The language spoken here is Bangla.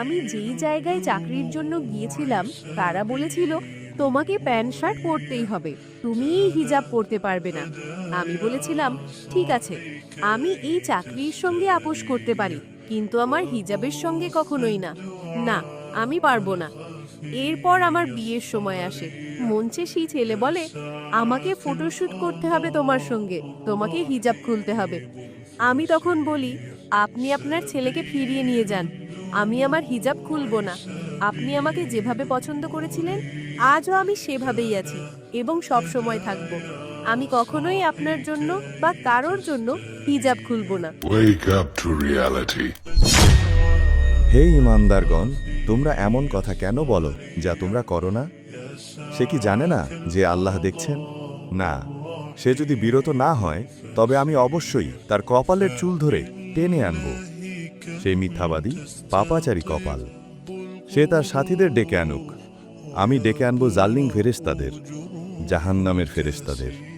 আমি যেই জায়গায় চাকরির জন্য গিয়েছিলাম, তারা বলেছিল, তোমাকে প্যান্ট, শার্ট পরতেই হবে। তুমি এই হিজাব পরতে পারবে না। আমি বলেছিলাম, ঠিক আছে, আমি এই চাকরির সঙ্গে আপোষ করতে পারি, কিন্তু আমার হিজাবের সঙ্গে কখনোই না। না, আমি পারব না। এরপর আমার বিয়ের সময় আসে। মঞ্চে সেই ছেলে বলে, আমাকে ফটোশ্যুট করতে হবে তোমার সঙ্গে, তোমাকে হিজাব খুলতে হবে। আমি তখন বলি, আপনি আপনার ছেলেকে ফিরিয়ে নিয়ে যান, আমি আমার হিজাব খুলব না। আপনি আমাকে যেভাবে পছন্দ করেছিলেন, আজও আমি সেভাবেই আছি এবং সব সময় থাকব। আমি কখনোই আপনার জন্য বা কারোর জন্য হিজাব খুলবো না। Wake up to reality. হে ইমানদারগণ, তোমরা এমন কথা কেন বলো যা তোমরা করো না? সে কি জানে না যে আল্লাহ দেখছেন? না, সে যদি বিরত না হয়, তবে আমি অবশ্যই তার কপালের চুল ধরে টেনে আনব। সেই মিথ্যাবাদী, পাপাচারী কপাল। সে তার সাথীদের ডেকে আনুক। আমি ডেকে আনব জাল্লিং ফেরেস্তাদের জাহান্নামের ফেরেস্তাদের